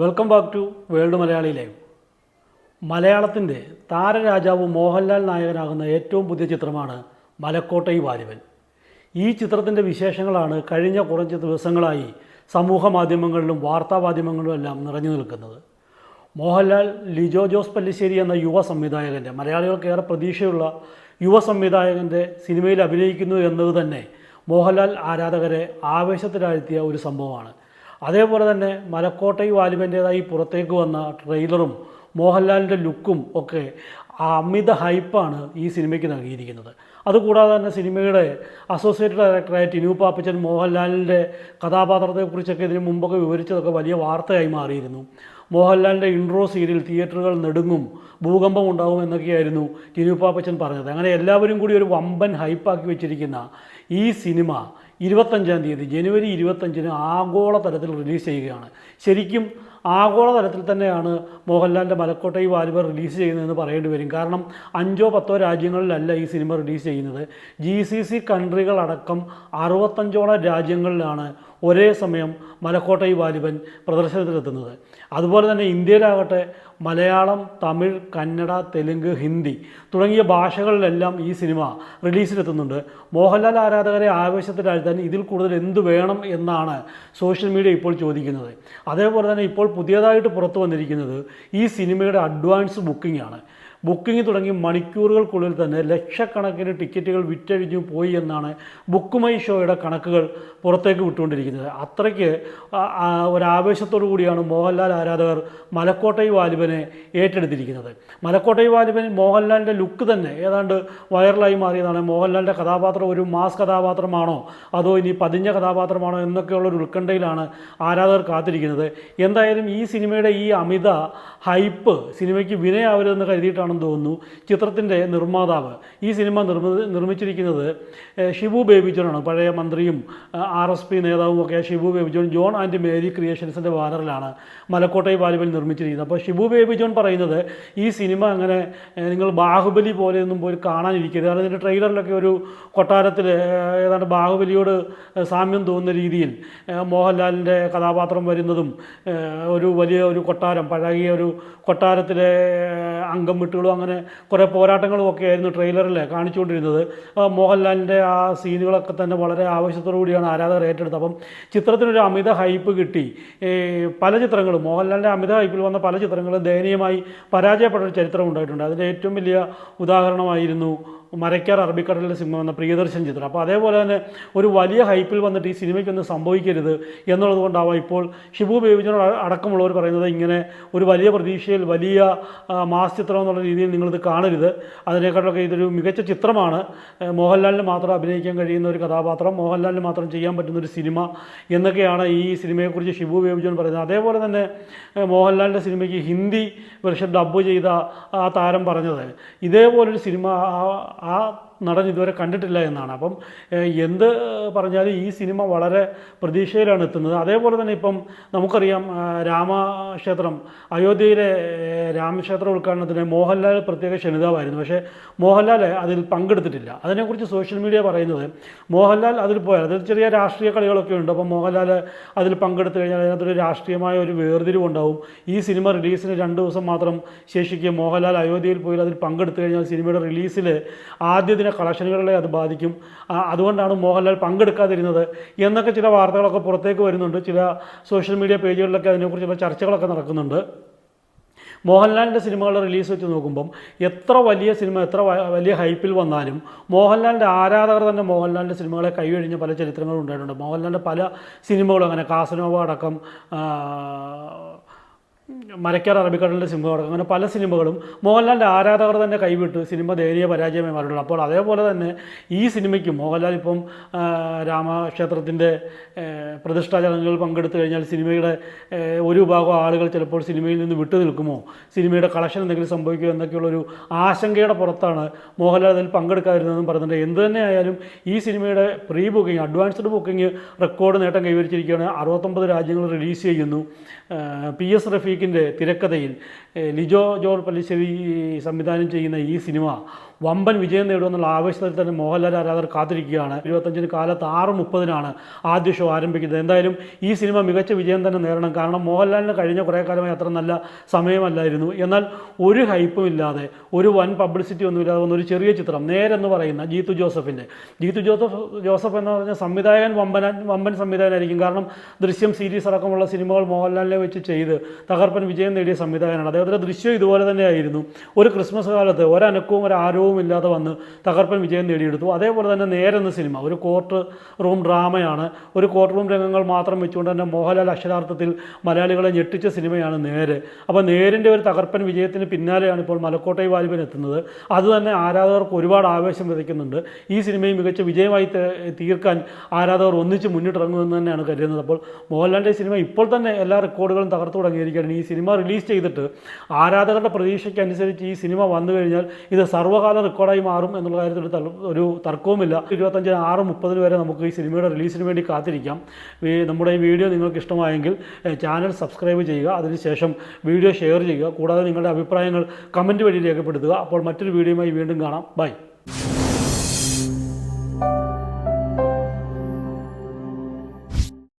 Welcome back to World Malayali Live മലയാളത്തിന്റെ താരരാജാവ് മോഹൻലാൽ നായകനാകുന്ന ഏറ്റവും പുതിയ ചിത്രമാണ് മലക്കോട്ടൈ വാലിബൻ. ഈ ചിത്രത്തിന്റെ വിശേഷങ്ങളാണ് കഴിഞ്ഞ കുറച്ച് ദിവസങ്ങളായി സമൂഹ മാധ്യമങ്ങളിലും വാർത്താ മാധ്യമങ്ങളിലും എല്ലാം നിറഞ്ഞു നിൽക്കുന്നത്. മോഹൻലാൽ ലിജോ ജോസ് പല്ലിശ്ശേരി എന്ന യുവ സംവിധായകന്റെ മലയാളികൾക്ക് ഏറെ പ്രതീക്ഷയുള്ള യുവ സംവിധായകന്റെ സിനിമയിൽ അഭിനയിക്കുന്നു എന്നത് തന്നെ മോഹൻലാൽ ആരാധകരെ ആവേശത്തിലാഴ്ത്തിയ ഒരു സംഭവമാണ്. അതേപോലെ തന്നെ മലക്കോട്ടൈ വാലിബന്റേതായി പുറത്തേക്ക് വന്ന ട്രെയിലറും മോഹൻലാലിന്റെ ലുക്കും ഒക്കെ അമിത ഹൈപ്പാണ് ഈ സിനിമയ്ക്ക് നൽകിയിരിക്കുന്നത്. അതുകൂടാതെ തന്നെ സിനിമയുടെ അസോസിയേറ്റ് ഡയറക്ടറായ ടിനു പാപ്പച്ചൻ മോഹൻലാലിന്റെ കഥാപാത്രത്തെക്കുറിച്ചൊക്കെ ഇതിനു മുമ്പൊക്കെ വിവരിച്ചതൊക്കെ വലിയ വാർത്തയായി മാറിയിരുന്നു. മോഹൻലാലിന്റെ ഇൻട്രോ സീരിയൽ തിയേറ്ററുകൾ നെടുങ്ങും ഭൂകമ്പം ഉണ്ടാകും എന്നൊക്കെയായിരുന്നു ടിനു പാപ്പച്ചൻ പറഞ്ഞത്. അങ്ങനെ എല്ലാവരും കൂടി ഒരു വമ്പൻ ഹൈപ്പാക്കി വെച്ചിരിക്കുന്ന ഈ സിനിമ ഇരുപത്തഞ്ചാം തീയതി ജനുവരി ഇരുപത്തഞ്ചിന് ആഗോളതലത്തിൽ റിലീസ് ചെയ്യുകയാണ്. ശരിക്കും ആഗോള തലത്തിൽ തന്നെയാണ് മോഹൻലാലിന്റെ മലക്കോട്ടൈ വാലിബ റിലീസ് ചെയ്യുന്നതെന്ന് പറയേണ്ടി വരും. കാരണം അഞ്ചോ പത്തോ രാജ്യങ്ങളിലല്ല ഈ സിനിമ റിലീസ് ചെയ്യുന്നത്. ജി സി സി കൺട്രികളടക്കം അറുപത്തഞ്ചോളം രാജ്യങ്ങളിലാണ് ഒരേ സമയം മലക്കോട്ടൈ വാലിബൻ പ്രദർശനത്തിലെത്തുന്നത് അതുപോലെ തന്നെ ഇന്ത്യയിലാകട്ടെ മലയാളം തമിഴ് കന്നഡ തെലുങ്ക് ഹിന്ദി തുടങ്ങിയ ഭാഷകളിലെല്ലാം ഈ സിനിമ റിലീസിലെത്തുന്നുണ്ട് മോഹൻലാൽ ആരാധകരെ ആവേശത്തിലാഴ്ത്താൻ ഇതിൽ കൂടുതൽ എന്ത് വേണം എന്നാണ് സോഷ്യൽ മീഡിയ ഇപ്പോൾ ചോദിക്കുന്നത്. അതേപോലെ തന്നെ ഇപ്പോൾ പുതിയതായിട്ട് പുറത്തു വന്നിരിക്കുന്നത് ഈ സിനിമയുടെ അഡ്വാൻസ് ബുക്കിംഗ് ആണ്. ബുക്കിംഗ് തുടങ്ങി മണിക്കൂറുകൾക്കുള്ളിൽ തന്നെ ലക്ഷക്കണക്കിന് ടിക്കറ്റുകൾ വിറ്റഴിഞ്ഞു പോയി എന്നാണ് ബുക്ക് മൈ ഷോയുടെ കണക്കുകൾ പുറത്തേക്ക് വിട്ടുകൊണ്ടിരിക്കുന്നത്. അത്രയ്ക്ക് ഒരാവേശത്തോടു കൂടിയാണ് മോഹൻലാൽ ആരാധകർ മലക്കോട്ടൈ വാലിബനെ ഏറ്റെടുത്തിരിക്കുന്നത്. മലക്കോട്ടൈ വാലിബൻ മോഹൻലാലിന്റെ ലുക്ക് തന്നെ ഏതാണ്ട് വൈറലായി മാറിയതാണ്. മോഹൻലാലിന്റെ കഥാപാത്രം ഒരു മാസ് കഥാപാത്രമാണോ അതോ ഇനി പതിഞ്ഞ കഥാപാത്രമാണോ എന്നൊക്കെയുള്ള ഒരു ഉത്കണ്ഠയിലാണ് ആരാധകർ കാത്തിരിക്കുന്നത്. എന്തായാലും ഈ സിനിമയുടെ ഈ അമിത ഹൈപ്പ് സിനിമയ്ക്ക് വിനയാവരുതെന്ന് കരുതിയിട്ടാണെന്ന് തോന്നുന്നു. ചിത്രത്തിന്റെ നിർമ്മാതാവ്. ഈ സിനിമ നിർമ്മി നിർമ്മിച്ചിരിക്കുന്നത് ഷിബു ബേബി ജോണാണ് പഴയ മന്ത്രിയും ആർ എസ് പി നേതാവും ഒക്കെ Shibu Baby John John and Mary ക്രിയേഷൻസിന്റെ ബാനറിലാണ് മലക്കോട്ടൈ വാലുവിൽ നിർമ്മിച്ചിരിക്കുന്നത്. അപ്പോൾ ഷിബു ബേബി ജോൺ പറയുന്നത് ഈ സിനിമ അങ്ങനെ നിങ്ങൾ ബാഹുബലി പോലെയൊന്നും പോയി കാണാനിരിക്കരുത്. കാരണം ഇതിന്റെ ട്രെയിലറിലൊക്കെ ഒരു കൊട്ടാരത്തിൽ ഏതാണ്ട് ബാഹുബലിയോട് സാമ്യം തോന്നുന്ന രീതിയിൽ മോഹൻലാലിന്റെ കഥാപാത്രം വരുന്നതും ഒരു വലിയ ഒരു കൊട്ടാരം പഴകിയ ഒരു കൊട്ടാരത്തിലെ അംഗം വിട്ടുകളും അങ്ങനെ കുറേ പോരാട്ടങ്ങളും ഒക്കെ ആയിരുന്നു ട്രെയിലറിൽ കാണിച്ചുകൊണ്ടിരുന്നത്. മോഹൻലാലിന്റെ ആ സീനുകളൊക്കെ തന്നെ വളരെ ആവശ്യത്തോടു കൂടിയാണ് ആരാധകർ ഏറ്റെടുത്തത്. അപ്പം ചിത്രത്തിനൊരു അമിത ഹൈപ്പ് കിട്ടി. പല ചിത്രങ്ങളും മോഹൻലാലിന്റെ അമിത ഹൈപ്പിൽ വന്ന പല ചിത്രങ്ങളും ദയനീയമായി പരാജയപ്പെട്ട ഒരു ചരിത്രം ഉണ്ടായിട്ടുണ്ട്. അതിന്റെ ഏറ്റവും വലിയ ഉദാഹരണമായിരുന്നു മരയ്ക്കാർ അറബിക്കടലിലെ സിനിമ എന്ന പ്രിയദർശൻ ചിത്രം. അപ്പോൾ അതേപോലെ തന്നെ ഒരു വലിയ ഹൈപ്പിൽ വന്നിട്ട് ഈ സിനിമയ്ക്കൊന്നും സംഭവിക്കരുത് എന്നുള്ളത് കൊണ്ടാവാം ഇപ്പോൾ ഷിബു ബേബിജനോട് അടക്കമുള്ളവർ പറയുന്നത് ഇങ്ങനെ ഒരു വലിയ പ്രതീക്ഷയിൽ വലിയ മാസ് ചിത്രം എന്നുള്ള രീതിയിൽ നിങ്ങളിത് കാണരുത്. അതിനേക്കാളൊക്കെ ഇതൊരു മികച്ച ചിത്രമാണ്. മോഹൻലാലിന് മാത്രം അഭിനയിക്കാൻ കഴിയുന്ന ഒരു കഥാപാത്രം മോഹൻലാലിന് മാത്രം ചെയ്യാൻ പറ്റുന്ന ഒരു സിനിമ എന്നൊക്കെയാണ് ഈ സിനിമയെക്കുറിച്ച് ഷിബു ബേബിജോൻ പറയുന്നത്. അതേപോലെ തന്നെ മോഹൻലാലിന്റെ സിനിമയ്ക്ക് ഹിന്ദി വെർഷൻ ഡബ്ബ് ചെയ്ത ആ താരം പറഞ്ഞത്. ഇതേപോലൊരു സിനിമ ആ- ആ നടൻ ഇതുവരെ കണ്ടിട്ടില്ല എന്നാണ്. അപ്പം എന്ത് പറഞ്ഞാലും ഈ സിനിമ വളരെ പ്രതീക്ഷയിലാണ് എത്തുന്നത്. അതേപോലെ തന്നെ ഇപ്പം നമുക്കറിയാം രാമക്ഷേത്രം അയോധ്യയിലെ രാമക്ഷേത്ര ഉദ്ഘാടനത്തിന് മോഹൻലാൽ പ്രത്യേക ക്ഷണിതാവായിരുന്നു. പക്ഷേ മോഹൻലാൽ അതിൽ പങ്കെടുത്തിട്ടില്ല. അതിനെക്കുറിച്ച് സോഷ്യൽ മീഡിയ പറയുന്നത് മോഹൻലാൽ അതിൽ പോയാൽ അതിൽ ചെറിയ രാഷ്ട്രീയ കളികളൊക്കെ ഉണ്ട്. അപ്പം മോഹൻലാൽ അതിൽ പങ്കെടുത്തു കഴിഞ്ഞാൽ അതിനകത്തൊരു രാഷ്ട്രീയമായ ഒരു വേർതിരിവുണ്ടാവും. ഈ സിനിമ റിലീസിന് രണ്ട് ദിവസം മാത്രം ശേഷിക്കുക മോഹൻലാൽ അയോധ്യയിൽ പോയി അതിൽ പങ്കെടുത്തു കഴിഞ്ഞാൽ സിനിമയുടെ റിലീസിൽ ആദ്യ ദിന കളക്ഷനുകളെ അത് ബാധിക്കും. അതുകൊണ്ടാണ് മോഹൻലാൽ പങ്കെടുക്കാതിരുന്നത് എന്നൊക്കെ ചില വാർത്തകളൊക്കെ പുറത്തേക്ക് വരുന്നുണ്ട്. ചില സോഷ്യൽ മീഡിയ പേജുകളിലൊക്കെ അതിനെക്കുറിച്ചുള്ള ചർച്ചകളൊക്കെ നടക്കുന്നുണ്ട്. മോഹൻലാലിന്റെ സിനിമകളുടെ റിലീസ് വെച്ച് നോക്കുമ്പം എത്ര വലിയ സിനിമ എത്ര വലിയ ഹൈപ്പിൽ വന്നാലും മോഹൻലാലിന്റെ ആരാധകർ തന്നെ മോഹൻലാലിന്റെ സിനിമകളെ കൈയൊഴിഞ്ഞ പല ചരിത്രങ്ങളും ഉണ്ടായിട്ടുണ്ട്. മോഹൻലാലിന്റെ പല സിനിമകളും അങ്ങനെ കാസനോവ അടക്കം മരക്കാർ അറബിക്കടലിന്റെ സിനിമ തുടങ്ങും. അങ്ങനെ പല സിനിമകളും മോഹൻലാലിന്റെ ആരാധകർ തന്നെ കൈവിട്ട് സിനിമ ദയനീയ പരാജയമായി മാറിയിട്ടുണ്ട്. അപ്പോൾ അതേപോലെ തന്നെ ഈ സിനിമയ്ക്കും മോഹൻലാൽ ഇപ്പം രാമക്ഷേത്രത്തിന്റെ പ്രതിഷ്ഠാ ചടങ്ങുകളിൽ പങ്കെടുത്തു കഴിഞ്ഞാൽ സിനിമയുടെ ഒരു വിഭാഗം ആളുകൾ ചിലപ്പോൾ സിനിമയിൽ നിന്ന് വിട്ടു നിൽക്കുമോ? സിനിമയുടെ കളക്ഷൻ എന്തെങ്കിലും സംഭവിക്കുമോ എന്നൊക്കെയുള്ളൊരു ആശങ്കയുടെ പുറത്താണ് മോഹൻലാൽ അതിൽ പങ്കെടുക്കാതിരുന്നതെന്നും പറയുന്നുണ്ട് എന്ത് തന്നെയായാലും ഈ സിനിമയുടെ pre booking advanced booking record നേട്ടം കൈവരിച്ചിരിക്കുകയാണ്. അറുപത്തൊമ്പത് രാജ്യങ്ങൾ റിലീസ് ചെയ്യുന്നു. പി എസ് റഫീഖിന്റെ തിരക്കഥയിൽ ലിജോ ജോർ പല്ലിശ്ശേരി സംവിധാനം ചെയ്യുന്ന ഈ സിനിമ വമ്പൻ വിജയം നേടുമെന്നുള്ള ആവേശത്തിൽ തന്നെ മോഹൻലാൽ ആരാധകർ കാത്തിരിക്കുകയാണ്. ഇരുപത്തഞ്ചിന് കാലത്ത് ആറ് മുപ്പതിനാണ് ആദ്യ ഷോ ആരംഭിക്കുന്നത്. എന്തായാലും ഈ സിനിമ മികച്ച വിജയം തന്നെ നേടണം. കാരണം മോഹൻലാലിന് കഴിഞ്ഞ കുറേ കാലമായി അത്ര നല്ല സമയമല്ലായിരുന്നു. എന്നാൽ ഒരു ഹൈപ്പും ഇല്ലാതെ ഒരു വൻ പബ്ലിസിറ്റി ഒന്നും ഇല്ലാതെ വന്ന ഒരു ചെറിയ ചിത്രം നേരെന്ന് പറയുന്ന ജീത്തു ജോസഫിന്റെ ജീത്തു ജോസഫ് ജോസഫ് എന്ന് പറഞ്ഞ സംവിധായകൻ വമ്പൻ വമ്പൻ സംവിധായകനായിരിക്കും. കാരണം ദൃശ്യം സീരീസ് അടക്കമുള്ള സിനിമകൾ മോഹൻലാലിനെ വെച്ച് ചെയ്ത് തകർപ്പൻ വിജയം നേടിയ സംവിധായകനാണ്. അദ്ദേഹത്തിന്റെ ദൃശ്യം ഇതുപോലെ തന്നെയായിരുന്നു. ഒരു ക്രിസ്മസ് കാലത്ത് ഒരനക്കവും ഒരു ആരവവും ഇല്ലാതെ വന്ന് തകർപ്പൻ വിജയം നേടിയെടുത്തു. അതേപോലെ തന്നെ നേരെന്ന സിനിമ ഒരു കോർട്ട് റൂം ഡ്രാമയാണ്. ഒരു കോർട്ട് റൂം രംഗങ്ങൾ മാത്രം വെച്ചുകൊണ്ട് തന്നെ മോഹൻലാൽ അക്ഷരാർത്ഥത്തിൽ മലയാളികളെ ഞെട്ടിച്ച സിനിമയാണ് നേര്. അപ്പോൾ നേരിന്റെ ഒരു തകർപ്പൻ വിജയത്തിന് പിന്നാലെയാണ് ഇപ്പോൾ മലക്കോട്ടൈ വാലിബൻ എത്തുന്നത്. അതുതന്നെ ആരാധകർക്ക് ഒരുപാട് ആവേശം വിതയ്ക്കുന്നുണ്ട്. ഈ സിനിമയും മികച്ച വിജയമായി തീർക്കാൻ ആരാധകർ ഒന്നിച്ച് മുന്നിട്ടിറങ്ങുമെന്ന് തന്നെയാണ് കരുതുന്നത്. അപ്പോൾ മോഹൻലാലിന്റെ സിനിമ ഇപ്പോൾ തന്നെ എല്ലാ റെക്കോർഡുകളും തകർത്തു തുടങ്ങിയിരിക്കുകയാണ്. ഈ സിനിമ റിലീസ് ചെയ്തിട്ട് ആരാധകരുടെ പ്രതീക്ഷയ്ക്ക് അനുസരിച്ച് ഈ സിനിമ വന്നു കഴിഞ്ഞാൽ ഇത് സർവകാല റെക്കോർഡായി മാറും എന്നുള്ള കാര്യത്തിൽ ഒരു തർക്കവുമില്ല. ഇരുപത്തഞ്ച് ആറ് മുപ്പതിന് വരെ നമുക്ക് ഈ സിനിമയുടെ റിലീസിന് വേണ്ടി കാത്തിരിക്കാം. നമ്മുടെ ഈ വീഡിയോ നിങ്ങൾക്ക് ഇഷ്ടമായെങ്കിൽ ചാനൽ സബ്സ്ക്രൈബ് ചെയ്യുക അതിനുശേഷം വീഡിയോ ഷെയർ ചെയ്യുക. കൂടാതെ നിങ്ങളുടെ അഭിപ്രായങ്ങൾ കമന്റ് വഴി രേഖപ്പെടുത്തുക. അപ്പോൾ മറ്റൊരു വീഡിയോയുമായി വീണ്ടും കാണാം. ബൈ.